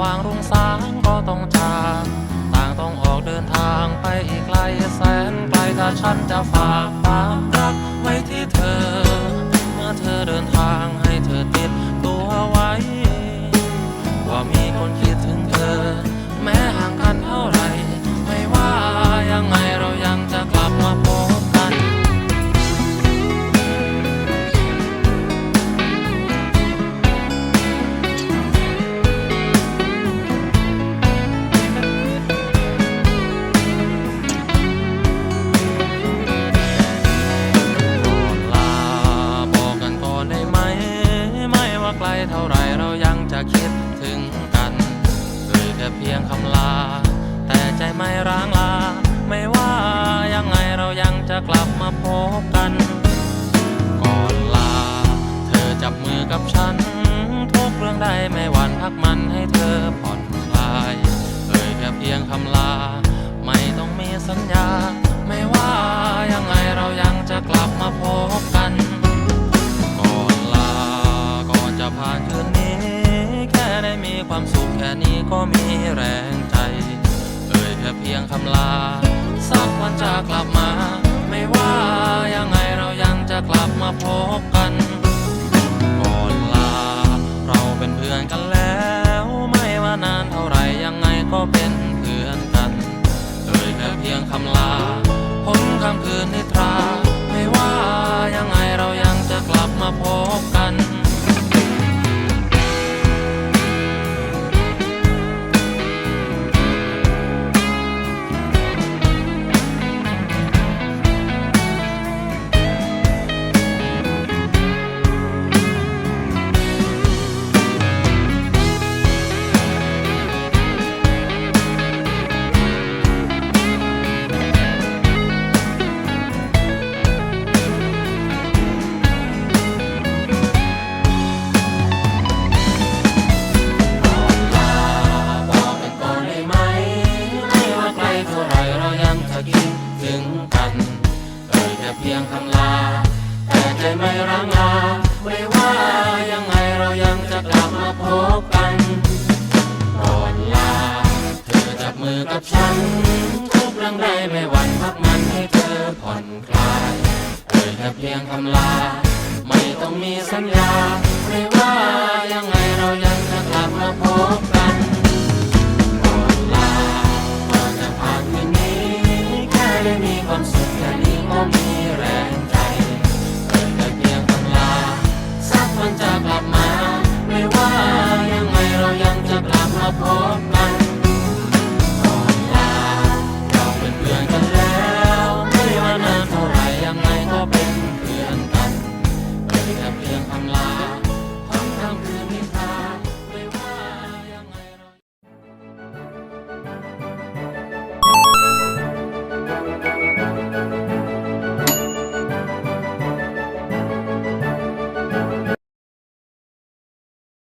ว่างรุ่งสางก็ต้องจากต่างต้องออกเดินทางไปอีกไกลแสนไกลถ้าฉันจะฝากตาม ค่เพียงคำลา แต่ใจไม่ร้างลา ไม่ว่ายังไงเรายังจะกลับมาพบกัน แรงใจ เอ่ยแค่เพียงคำลา สักวันจะกลับมา ไม่ว่ายังไงเรายังจะกลับมาพบกันก่อนลา เราเป็นเพื่อนกันแล้ว ไม่ว่านานเท่าไหรยังไงก็เป็นเพื่อนกัน เอ่ยแค่เพียงคำลาพ้นคำคืนนิท เพียงคำลา แต่ใจไม่ร้งลาไม่ว่ายังไงเรายังจะกลับมาพบกันก่อนลา เธอจับมือกับฉัน ทุกเรื่องใดไม่หวั่นพักมันให้เธอผ่อนคลายเอ่ยแค่เพียงคำลา ไม่ต้องมีสัญญา ไม่ว่ายังไงเรายังจะกลับมาพบ